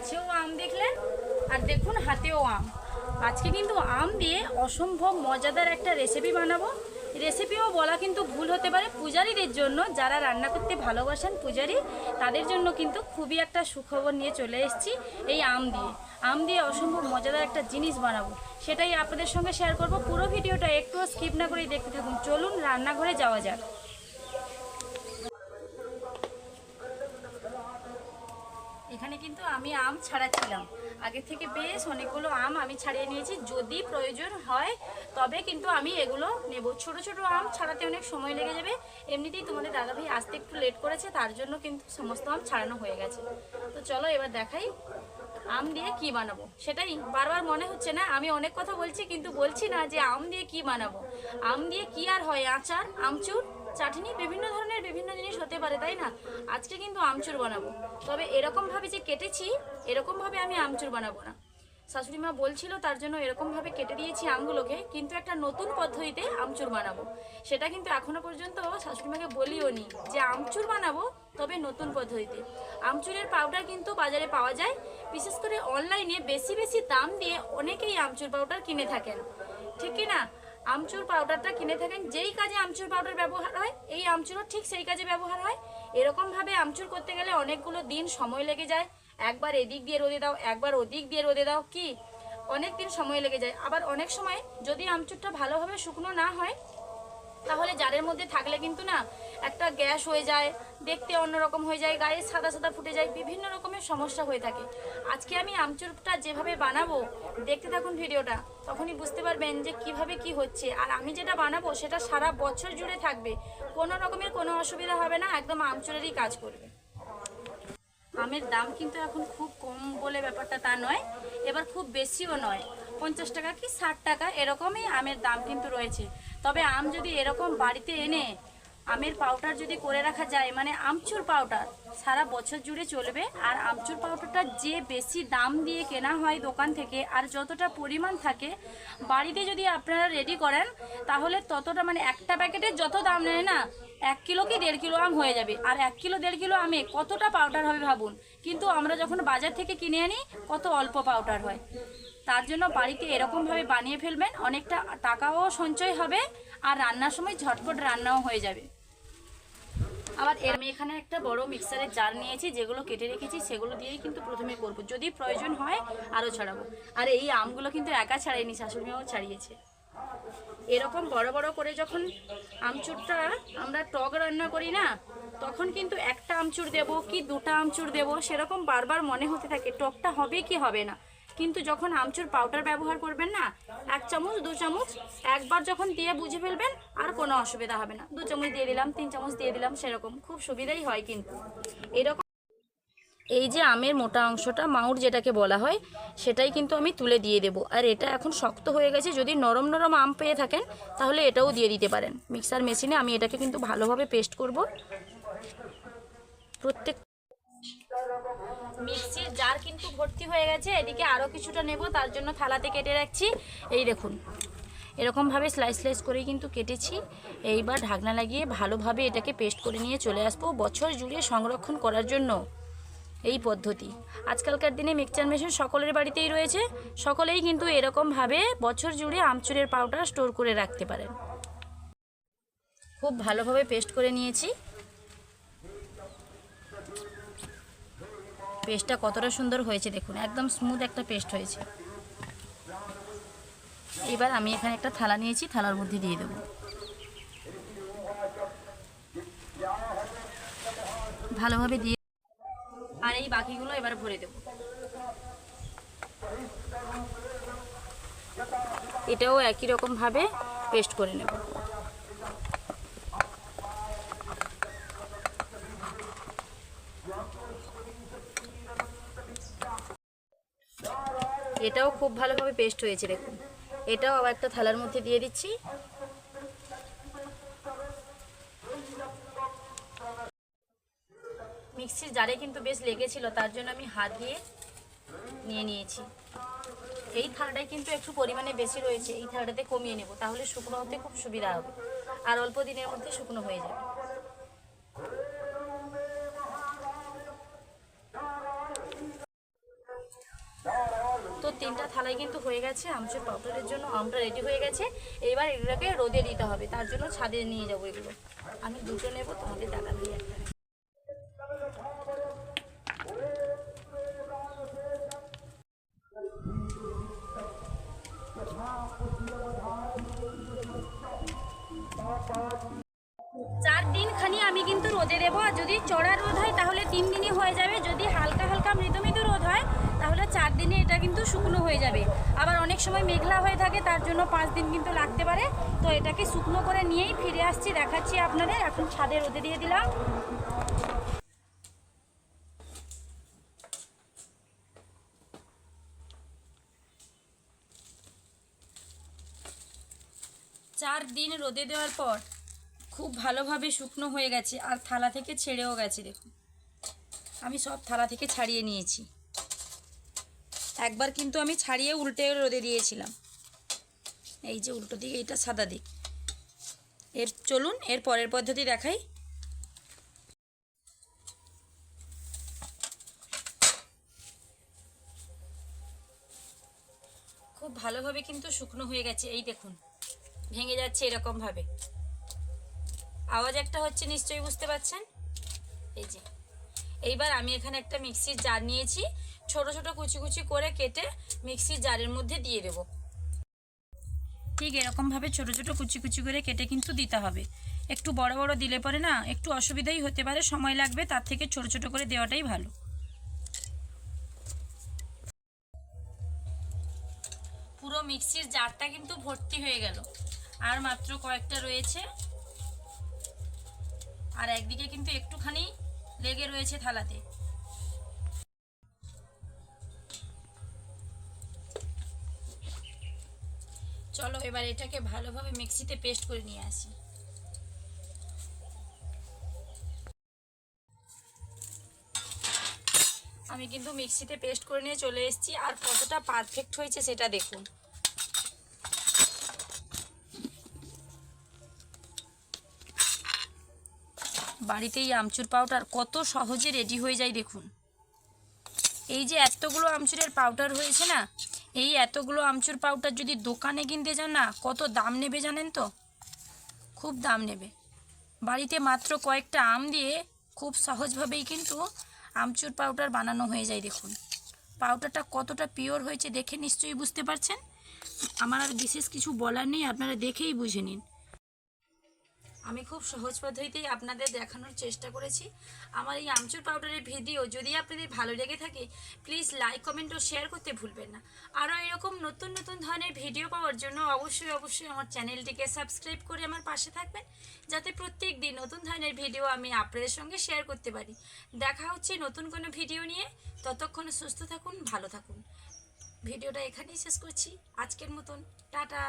কাছেও আম দেখলেন আর দেখুন হাতেও আম। আজকে কিন্তু আম দিয়ে অসম্ভব মজাদার একটা রেসিপি বানাবো। রেসিপিও বলা কিন্তু ভুল হতে পারে। পূজারীদের জন্য যারা রান্না করতে ভালোবাসেন পূজারি, তাদের জন্য কিন্তু খুবই একটা সুখবর নিয়ে চলে এসেছি এই আম দিয়ে। আম দিয়ে অসম্ভব মজাদার একটা জিনিস বানাবো। সেটাই আপনাদের সঙ্গে শেয়ার করব। পুরো ভিডিওটা একটুও স্কিপ না করেই দেখতে থাকুন। চলুন রান্নাঘরে যাওয়া যাক। এখানে কিন্তু আমি আম ছাড়াচ্ছিলাম। আগে থেকে বেশ অনেকগুলো আম আমি ছাড়িয়ে নিয়েছি। যদি প্রয়োজন হয়, তবে কিন্তু আমি এগুলো নেব। ছোট ছোট আম ছাড়াতে অনেক সময় লেগে যাবে। এমনিতেই তোমাদের দাদাভাই আসতে একটু লেট করেছে, তার জন্য কিন্তু সমস্ত আম ছাড়ানো হয়ে গেছে। তো চলো এবার দেখাই আম দিয়ে কি বানাবো। সেটাই বারবার মনে হচ্ছে না। আমি অনেক কথা বলছি, কিন্তু বলছি না যে আম দিয়ে কি বানাবো। আম দিয়ে কি আর হয়? আচার, আমচুর? চাটনি বিভিন্ন ধরনের বিভিন্ন জিনিস হতে পারে, তাই না? আজকে কিন্তু আমচুর বানাবো। তবে এরকমভাবে যে কেটেছি, এরকমভাবে আমি আমচুর বানাবো না। শাশুড়ি মা বলছিল তার জন্য এরকমভাবে কেটে দিয়েছি আমগুলোকে, কিন্তু একটা নতুন পদ্ধতিতে আমচুর বানাবো। সেটা কিন্তু এখনও পর্যন্ত শাশুড়ি মাকে বলিও নি যে আমচুর বানাবো, তবে নতুন পদ্ধতিতে। আমচুরের পাউডার কিন্তু বাজারে পাওয়া যায়। বিশেষ করে অনলাইনে বেশি বেশি দাম দিয়ে অনেকেই আমচুর পাউডার কিনে থাকেন। ঠিক কি না? আমচুর পাউডারটা কিনে থাকেন, যেই কাজে আমচুর পাউডার ব্যবহার হয়, এই আমচুরও ঠিক সেই কাজে ব্যবহার হয়। এরকমভাবে আমচুর করতে গেলে অনেকগুলো দিন সময় লেগে যায়। একবার এদিক দিয়ে রোদে দাও, একবার ওদিক দিয়ে রোদে দাও, কি? অনেক দিন সময় লেগে যায়। আবার অনেক সময় যদি আমচুরটা ভালোভাবে শুকনো না হয়, তাহলে জারের মধ্যে থাকলে কিন্তু না একটা গ্যাস হয়ে যায়, দেখতে অন্যরকম হয়ে যায়, গায়ে সাদা সাদা ফুটে যায়, বিভিন্ন রকমের সমস্যা হয়ে থাকে। আজকে আমি আমচুরটা যেভাবে বানাবো, দেখতে থাকুন ভিডিওটা, তখনই বুঝতে পারবেন যে কীভাবে কি হচ্ছে। আর আমি যেটা বানাবো, সেটা সারা বছর জুড়ে থাকবে। কোনো রকমের কোনো অসুবিধা হবে না, একদম আমচুরেরই কাজ করবে। আমের দাম কিন্তু এখন খুব কম বলে ব্যাপারটা তা নয়, এবার খুব বেশিও নয়। পঞ্চাশ টাকা কি ষাট টাকা, এরকমই আমের দাম কিন্তু রয়েছে। তবে আম যদি এরকম বাড়িতে এনে আমের পাউডার যদি করে রাখা যায় মানে আমচুর পাউডার সারা বছর জুড়ে চলবে। আর আমচুর পাউডারটা যে বেশি দাম দিয়ে কেনা হয় দোকান থেকে আর যতটা পরিমাণ থাকে, বাড়িতে যদি আপনারা রেডি করেন, তাহলে ততটা মানে একটা প্যাকেটের যত দাম নেয় না, এক কিলো কি দেড় কিলো আম হয়ে যাবে। আর এক কিলো, দেড় কিলো আমে কতটা পাউডার হবে ভাবুন। কিন্তু আমরা যখন বাজার থেকে কিনে আনি, কত অল্প পাউডার হয়। তার জন্য বাড়িতে এরকমভাবে বানিয়ে ফেলবেন, অনেকটা টাকাও সঞ্চয় হবে। আর রান্নার সময় ঝটপট রান্নাও হয়ে যাবে। আবার আমি এখানে একটা বড় মিক্সারের জার নিয়েছি, যেগুলো কেটে রেখেছি, সেগুলো দিয়েই কিন্তু প্রথমে করব। যদি প্রয়োজন হয় আরও ছাড়াবো। আর এই আমগুলো কিন্তু একা ছাড়াইনি শাশুড়িমাও ছাড়িয়েছে। এরকম বড় বড় করে যখন আমচুরটা আমরা টক রান্না করি না, তখন কিন্তু একটা আমচুর দেব কি দুটা আমচুর দেব, সেরকম বারবার মনে হতে থাকে, টকটা হবে কি হবে না। কিন্তু যখন আমচুর পাউডার ব্যবহার করবেন না, এক চামচ, দু চামচ, একবার যখন দিয়ে বুঝে ফেলবেন, আর কোনো অসুবিধা হবে না। দু চামচ দিয়ে দিলাম, তিন চামচ দিয়ে দিলাম, সেরকম। খুব সুবিধাই হয় কিন্তু। এরকম এই যে আমের মোটা অংশটা, মাউর যেটাকে বলা হয়, সেটাই কিন্তু আমি তুলে দিয়ে দেব। আর এটা এখন শক্ত হয়ে গেছে, যদি নরম নরম আম পেয়ে থাকেন, তাহলে এটাও দিয়ে দিতে পারেন। মিক্সার মেশিনে আমি এটাকে কিন্তু ভালোভাবে পেস্ট করব। প্রত্যেক মিক্সির জার কিন্তু ভর্তি হয়ে গেছে, এদিকে আরও কিছুটা নেব, তার জন্য থালাতে কেটে রাখছি। এই দেখুন, এরকমভাবে স্লাইস স্লাইস করেই কিন্তু কেটেছি। এইবার ঢাকনা লাগিয়ে ভালোভাবে এটাকে পেস্ট করে নিয়ে চলে আসব বছর জুড়ে সংরক্ষণ করার জন্য। এই পদ্ধতি। আজকালকার দিনে মিক্সচার মেশিন সকলের বাড়িতেই রয়েছে। সকলেই কিন্তু এরকমভাবে বছর জুড়ে আমচুরের পাউডার স্টোর করে রাখতে পারেন। খুব ভালোভাবে পেস্ট করে নিয়েছি। পেস্টটা কতটা সুন্দর হয়েছে দেখুন, একদম স্মুথ একটা পেস্ট হয়েছে। এবার আমি এখানে একটা থালা নিয়েছি, থালার মধ্যে দিয়ে দেবো। ভালোভাবে দিয়ে আর এই বাকিগুলো এবার ভরে দেব। এটাও একই রকম ভাবে পেস্ট করে নেব। এটাও খুব ভালোভাবে পেস্ট হয়েছে, দেখুন। এটাও আবার একটা থালার মধ্যে দিয়ে দিচ্ছি। মিক্সির জারে কিন্তু বেশ লেগেছিল, তার জন্য আমি হাত দিয়ে নিয়ে নিয়েছি। এই থালাটাই কিন্তু একটু পরিমাণে বেশি রয়েছে, এই থালাটাতে কমিয়ে নেব, তাহলে শুকনো হতে খুব সুবিধা হবে। আর অল্প দিনের মধ্যে শুকনো হয়ে যাবে। তিনটা থালায় কিন্তু হয়ে গেছে আমচুর পাউডারের জন্য আমটা রেডি হয়ে গেছে। এবার এগুলোকে রোদে দিতে হবে, তার জন্য ছাদে নিয়ে যাব এগুলো। আমি দুটো নেব, তোমাদের দাদা ভাই চার দিন খানি আমি কিন্তু রোদে দেবো, আর যদি চড়া রোদ হয় তাহলে তিন দিনই হয়ে যাবে। চার দিনে এটা কিন্তু শুকনো হয়ে যাবে। আবার অনেক সময় মেঘলা হয়ে থাকে, তার জন্য পাঁচ দিন কিন্তু লাগতে পারে। তো এটাকে শুকনো করে নিয়েই ফিরে আসছি, দেখাচ্ছি আপনাদের। এখন ছাদে রোদে দিয়ে দিলাম। চার দিন রোদে দেওয়ার পর খুব ভালোভাবে শুকনো হয়ে গেছে, আর থালা থেকে ছেড়েও গেছে, দেখুন। আমি সব থালা থেকে ছাড়িয়ে নিয়েছি। একবার কিন্তু আমি ছাড়িয়ে উল্টে রোদে দিয়েছিলাম। এই যে উল্টো দিকে এটা সাদা দিক। এর, চলুন, এর পরের পদ্ধতি দেখাই। খুব ভালোভাবে কিন্তু শুকনো হয়ে গেছে, এই দেখুন। ভেঙে যাচ্ছে এরকমভাবে। আওয়াজ একটা হচ্ছে, নিশ্চয়ই বুঝতে পারছেন? এই যে। এইবার আমি এখানে একটা মিক্সির জার নিয়েছি। ছোট ছোট কুচি কুচি করে কেটে মিক্সির জারের মধ্যে দিয়ে দেব। ঠিক এরকমভাবে ছোট ছোট কুচি কুচি করে কেটে কিন্তু দিতে হবে। একটু বড় বড় দিলে পরে না একটু অসুবিধাই হতে পারে, সময় লাগবে, তার থেকে ছোট ছোট করে দেওয়াটাই ভালো। পুরো মিক্সির জারটা কিন্তু ভর্তি হয়ে গেল। আর মাত্র কয়েকটা রয়েছে। আর একদিকে কিন্তু একটুখানি লেগে রয়েছে থালাতে। চলো, এবার এটাকে ভালোভাবে মিক্সিতে পেস্ট করে নিয়ে আসি। আমি কিন্তু মিক্সিতে পেস্ট করে নিয়ে চলে এসেছি, আর কতটা পারফেক্ট হয়েছে সেটা দেখুন। বাড়িতেই আমচুর পাউডার কত সহজে রেডি হয়ে যায় দেখুন। এই যে এতগুলো আমচুরের পাউডার হয়েছে না এই এতগুলো আমচুর পাউডার যদি দোকানে কিনতে যান না, কত দাম নেবে জানেন তো? খুব দাম নেবে। বাড়িতে মাত্র কয়েকটা আম দিয়ে খুব সহজভাবেই কিন্তু আমচুর পাউডার বানানো হয়ে যায় দেখুন। পাউডারটা কতটা পিওর হয়েছে দেখে নিশ্চয়ই বুঝতে পারছেন? আমার আর বিশেষ কিছু বলার নেই, আপনারা দেখেই বুঝে নিন। আমি খুব সহজ পদ্ধতিতেই আপনাদের দেখানোর চেষ্টা করেছি। আমার এই আমচুর পাউডারের ভিডিও যদি আপনাদের ভালো লেগে থাকে প্লিজ লাইক কমেন্ট ও শেয়ার করতে ভুলবেন না। আরও এরকম নতুন নতুন ধরনের ভিডিও পাওয়ার জন্য অবশ্যই অবশ্যই আমার চ্যানেলটিকে সাবস্ক্রাইব করে আমার পাশে থাকবেন, যাতে প্রত্যেক দিন নতুন ধরনের ভিডিও আমি আপনাদের সঙ্গে শেয়ার করতে পারি। দেখা হচ্ছে নতুন কোনো ভিডিও নিয়ে। ততক্ষণে সুস্থ থাকুন, ভালো থাকুন। ভিডিওটা এখানেই শেষ করছি। আজকের মতন, টাটা।